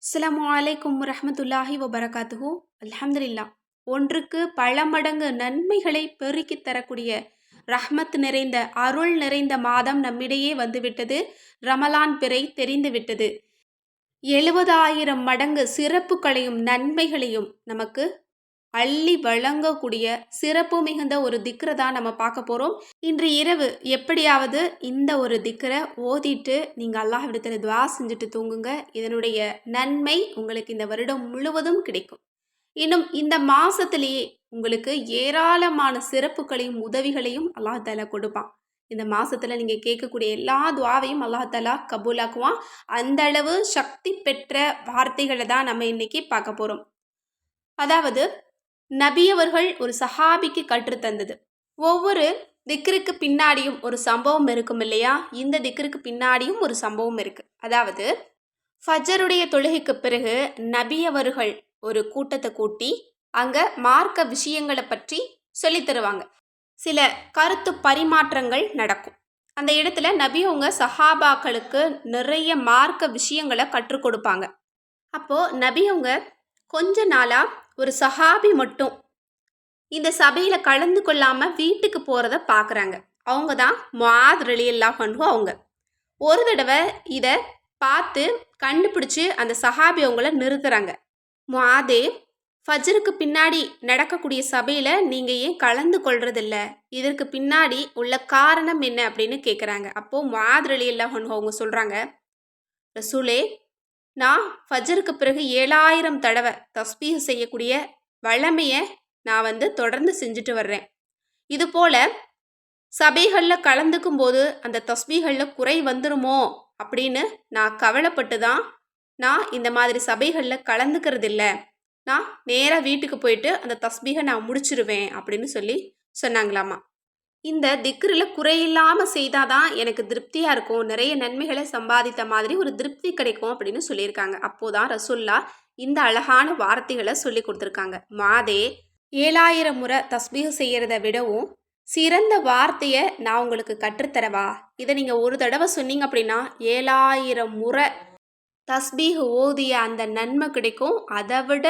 அஸ்லாம் வலைக்கும் ரஹமத்துல்லாஹி வபரகாத்துஹு. அல்ஹம்துலில்லா. ஒன்றுக்கு பல மடங்கு நன்மைகளை பெருக்கித் தரக்கூடிய ரஹ்மத் நிறைந்த அருள் நிறைந்த மாதம் நம்மிடையே வந்துவிட்டது. ரமலான் பிறை தெரிந்துவிட்டது. எழுபதாயிரம் மடங்கு சிறப்புகளையும் நன்மைகளையும் நமக்கு அள்ளி வழங்கக்கூடிய சிறப்பு மிகுந்த ஒரு திக்கரை தான் நம்ம பார்க்க போகிறோம் இன்று இரவு எப்படியாவது இந்த ஒரு திக்ரை ஓதிட்டு நீங்கள் அல்லாஹ்விடத்தில் துவா செஞ்சுட்டு தூங்குங்க. இதனுடைய நன்மை உங்களுக்கு இந்த வருடம் முழுவதும் கிடைக்கும். இன்னும் இந்த மாதத்திலேயே உங்களுக்கு ஏராளமான சிறப்புகளையும் உதவிகளையும் அல்லாஹ் கொடுப்பான். இந்த மாதத்தில் நீங்கள் கேட்கக்கூடிய எல்லா துவாவையும் அல்லாஹாலா கபூலாக்குவான். அந்த அளவு சக்தி பெற்ற வார்த்தைகளை தான் நம்ம இன்னைக்கு பார்க்க போகிறோம் அதாவது நபி அவர்கள் ஒரு சஹாபிக்கு கற்றுத்தந்தது ஒவ்வொரு திக்ருக்கு பின்னாடியும் ஒரு சம்பவம் இருக்கும் இல்லையா? இந்த திக்ருக்கு பின்னாடியும் ஒரு சம்பவம் இருக்கு. அதாவது ஃபஜருடைய தொழுகைக்கு பிறகு நபி அவர்கள் ஒரு கூட்டத்தை கூட்டி அங்க மார்க்க விஷயங்களை பற்றி சொல்லித் தருவாங்க. சில கருத்து பரிமாற்றங்கள் நடக்கும். அந்த இடத்துல நபி அவங்க சஹாபாக்களுக்கு நிறைய மார்க்க விஷயங்களை கற்றுக் கொடுப்பாங்க. அப்போ நபி அவங்க கொஞ்ச நாளா ஒரு சஹாபி மட்டும். இந்த சபையில் கலந்து கொள்ளாமல் வீட்டுக்கு போகிறத பார்க்குறாங்க அவங்க தான் மாத் ரலியல்லா பண்ணுவோம் அவங்க. ஒரு தடவை இதை பார்த்து கண்டுபிடிச்சி அந்த சஹாபி அவங்கள நிறுத்துறாங்க. மாதே ஃபஜருக்கு பின்னாடி நடக்கக்கூடிய சபையில் நீங்கள் ஏன் கலந்து கொள்றதில்ல? இதற்கு பின்னாடி உள்ள காரணம் என்ன அப்படின்னு கேட்குறாங்க அப்போது மாதிரி எல்லாம் அவங்க சொல்கிறாங்க ரசூலே நான் ஃபஜருக்கு பிறகு ஏழாயிரம் தடவை தஸ்பீக செய்யக்கூடிய வல்லமையை நான் வந்து தொடர்ந்து செஞ்சுட்டு வர்றேன். இது போல் சபைகளில் கலந்துக்கும் போது அந்த தஸ்பீகளில் குறை வந்துருமோ அப்படின்னு நான் கவலைப்பட்டு தான் நான் இந்த மாதிரி சபைகளில் கலந்துக்கிறது இல்லை நான் நேராக வீட்டுக்கு போயிட்டு அந்த தஸ்பீகை நான் முடிச்சிருவேன் அப்படின்னு சொல்லி சொன்னாங்களாமா? இந்த திக்ரில் குறையில்லாமல் செய்தால் தான் எனக்கு திருப்தியாக இருக்கும். நிறைய நன்மைகளை சம்பாதித்த மாதிரி ஒரு திருப்தி கிடைக்கும் அப்படின்னு சொல்லியிருக்காங்க. அப்போதான் ரசுல்லா இந்த அழகான வார்த்தைகளை சொல்லி கொடுத்துருக்காங்க. மாதே ஏழாயிரம் முறை தஸ்பீக செய்கிறத விடவும் சிறந்த வார்த்தையை நான் உங்களுக்கு கற்றுத்தரவா? இதை நீங்கள் ஒரு தடவை சொன்னீங்க அப்படின்னா ஏழாயிரம் முறை தஸ்பீக ஓதிய அந்த நன்மை கிடைக்கும். அதை விட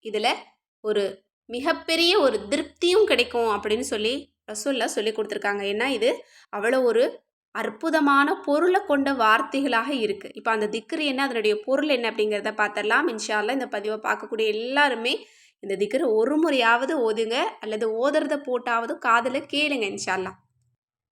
இதில் ஒரு மிகப்பெரிய ஒரு திருப்தியும் கிடைக்கும் அப்படின்னு சொல்லி ரசூல்லா சொல்லி கொடுத்துருக்காங்க. ஏன்னா இது அவ்வளோ ஒரு அற்புதமான பொருளை கொண்ட வார்த்தைகளாக இருக்குது இப்போ அந்த திக்ரு என்ன அதனுடைய பொருள் என்ன அப்படிங்கிறத பார்த்துடலாம். இன்ஷால்லாம் இந்த பதிவை பார்க்கக்கூடிய எல்லாருமே இந்த திக்ரு ஒரு முறையாவது ஓதுங்க. அல்லது ஓதுறத போட்டாவது காதில் கேளுங்க இன்ஷால்லா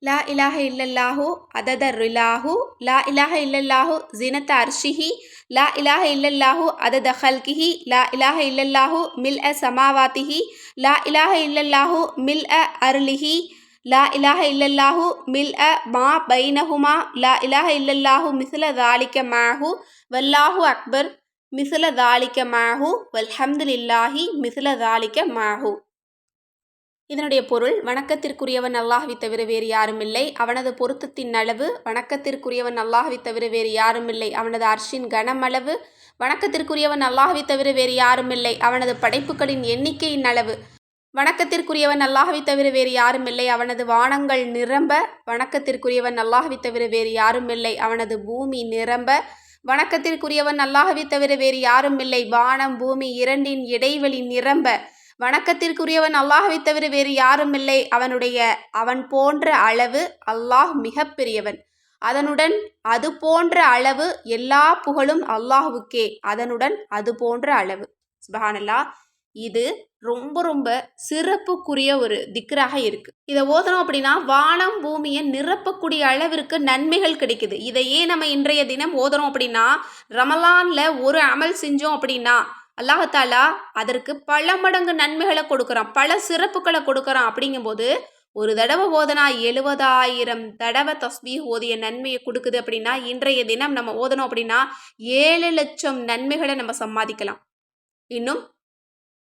லா இலாஹ இல்லல்லாஹு அததர் ரிலாஹு. லா இலாஹ இல்லல்லாஹு ஜினத்த அர்ஷிஹி. லா இலாஹ இல்லல்லாஹு அதத ஹல்கிஹி லா இலாஹ இல்லல்லாஹு மில் அ சமாவாத்திஹி லா இலாஹ இல்லல்லாஹு மில் அ அருளிஹி லா இலாஹ இல்லல்லாஹு மில் அ மா பைனஹுமா லா இலாஹ இல்லல்லாஹு மிஸ்ல தாலிக்க மாஹு வல்லாஹு அக்பர் மிஸ்ல தாலிக்க மாஹு வல்ஹம்துலில்லாஹி மிஸ்ல தாலிக்க மாஹு இதனுடைய பொருள் வணக்கத்திற்குரியவன் அல்லாஹ்வி தவிர வேறு யாரும் இல்லை. அவனது பொருத்தத்தின் அளவு வணக்கத்திற்குரியவன் அல்லாஹ்வி தவிர வேறு யாரும் இல்லை. அவனது அர்ஷின் கனமளவு வணக்கத்திற்குரியவன் அல்லாஹ்வி தவிர வேறு யாரும் இல்லை. அவனது படைப்புகளின் எண்ணிக்கையின் அளவு வணக்கத்திற்குரியவன் அல்லாஹ்வி தவிர வேறு யாரும் இல்லை. அவனது வானங்கள் நிரம்ப வணக்கத்திற்குரியவன் அல்லாஹ்வி தவிர வேறு யாரும் இல்லை. அவனது பூமி நிரம்ப வணக்கத்திற்குரியவன் அல்லாஹ்வி தவிர வேறு யாரும் இல்லை. வானம் பூமி இரண்டின் இடைவெளி நிரம்ப வணக்கத்திற்குரியவன் அல்லாஹவை தவிர வேறு யாரும் இல்லை. அவனுடைய அவன் போன்ற அளவு அல்லாஹ் மிகப்பெரியவன். அதனுடன் அது போன்ற அளவு எல்லா புகழும் அல்லாஹுக்கே அதனுடன் அது போன்ற அளவு. சுபஹானல்லா இது ரொம்ப ரொம்ப சிறப்புக்குரிய ஒரு திக்ராக இருக்கு. இதை ஓதணும் அப்படின்னா வானம் பூமியை நிரப்பக்கூடிய அளவிற்கு நன்மைகள் கிடைக்குது. இதை ஏன் நம்ம இன்றைய தினம் ஓதணும் அப்படின்னா ரமலான்ல ஒரு அமல் செஞ்சோம் அப்படின்னா அல்லாஹாலா அதற்கு பல மடங்கு நன்மைகளை கொடுக்குறான் பல சிறப்புகளை கொடுக்குறான் அப்படிங்கும்போது ஒரு தடவை ஓதனா எழுபதாயிரம் தடவை தஸ்பீஹ் ஓதிய நன்மையை கொடுக்குது அப்படின்னா இன்றைய தினம் நம்ம ஓதணும் அப்படின்னா ஏழு லட்சம் நன்மைகளை நம்ம சம்பாதிக்கலாம். இன்னும்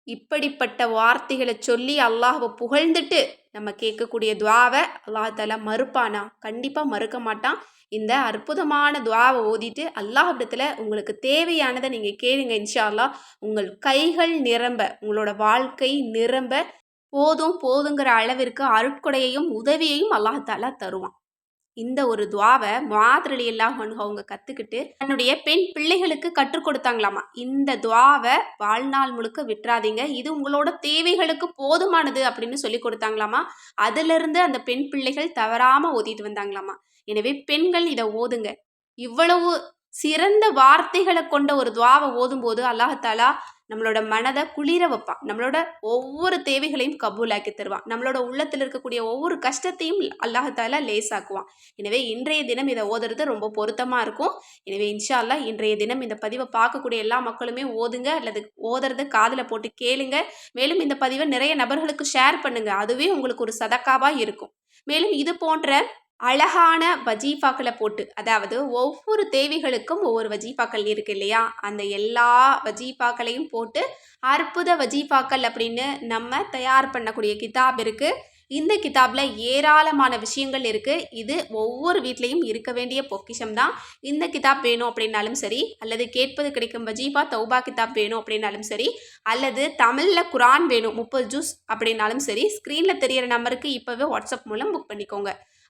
இப்படிப்பட்ட வார்த்தைகளை சொல்லி அல்லாஹவை புகழ்ந்துட்டு நம்ம கேட்கக்கூடிய துவாவை அல்லாஹால மறுப்பானா? கண்டிப்பாக மறுக்க மாட்டான். இந்த அற்புதமான துவாவை ஓதிட்டு அல்லாஹிடத்தில் உங்களுக்கு தேவையானதை நீங்கள் கேளுங்க இன்ஷா அல்லா உங்கள் கைகள் நிரம்ப உங்களோட வாழ்க்கை நிரம்ப போதும் போதுங்கிற அளவிற்கு அருட்கொடையையும் உதவியையும் அல்லாஹாலா தருவான். இந்த ஒரு துவாவை மாதிரி எல்லாம் அவங்க கற்றுக்கிட்டு தன்னுடைய பெண் பிள்ளைகளுக்கு கற்றுக் கொடுத்தாங்களாமா? இந்த துவாவை வாழ்நாள் முழுக்க விட்டுறாதீங்க. இது உங்களோட தேவைகளுக்கு போதுமானது அப்படின்னு சொல்லி கொடுத்தாங்களாமா? அதிலிருந்து அந்த பெண் பிள்ளைகள் தவறாமல் ஓதிட்டு வந்தாங்களாமா? எனவே பெண்கள் இதை ஓதுங்க. இவ்வளவு சிறந்த வார்த்தைகளை கொண்ட ஒரு துவாவை ஓதும்போது அல்லாஹாலா நம்மளோட மனதை குளிர வைப்பான். நம்மளோட ஒவ்வொரு தேவைகளையும் கபூலாக்கி தருவான். நம்மளோட உள்ளத்தில் இருக்கக்கூடிய ஒவ்வொரு கஷ்டத்தையும் அல்லாஹாலா லேசாக்குவான். எனவே இன்றைய தினம் இதை ஓதுறது ரொம்ப பொருத்தமாக இருக்கும். எனவே இன்ஷா அல்லா இன்றைய தினம் இந்த பதிவை பார்க்கக்கூடிய எல்லா மக்களுமே ஓதுங்க அல்லது ஓதுறத காதில் போட்டு கேளுங்க. மேலும் இந்த பதிவை நிறைய நபர்களுக்கு ஷேர் பண்ணுங்க. அதுவே உங்களுக்கு ஒரு சதக்காவாக இருக்கும். மேலும் இது போன்ற அழகான வஜீஃபாக்களை போட்டு அதாவது ஒவ்வொரு தேவைகளுக்கும் ஒவ்வொரு வஜீஃபாக்கள் இருக்கு இல்லையா? அந்த எல்லா வஜீஃபாக்களையும் போட்டு அற்புத வஜீஃபாக்கள் அப்படின்னு நம்ம தயார் பண்ணக்கூடிய கிதாப் இருக்குது இந்த கிதாபில் ஏராளமான விஷயங்கள் இருக்குது இது ஒவ்வொரு வீட்லேயும் இருக்க வேண்டிய பொக்கிஷம் தான். இந்த கிதாப் வேணும் அப்படின்னாலும் சரி அல்லது கேட்பது கிடைக்கும் வஜீஃபா தௌபா கிதாப் வேணும் அப்படின்னாலும் சரி அல்லது தமிழில் குரான் வேணும் முப்பது ஜூஸ் அப்படின்னாலும் சரி ஸ்க்ரீனில் தெரியிற நம்பருக்கு இப்போவே வாட்ஸ்அப் மூலம் புக் பண்ணிக்கோங்க.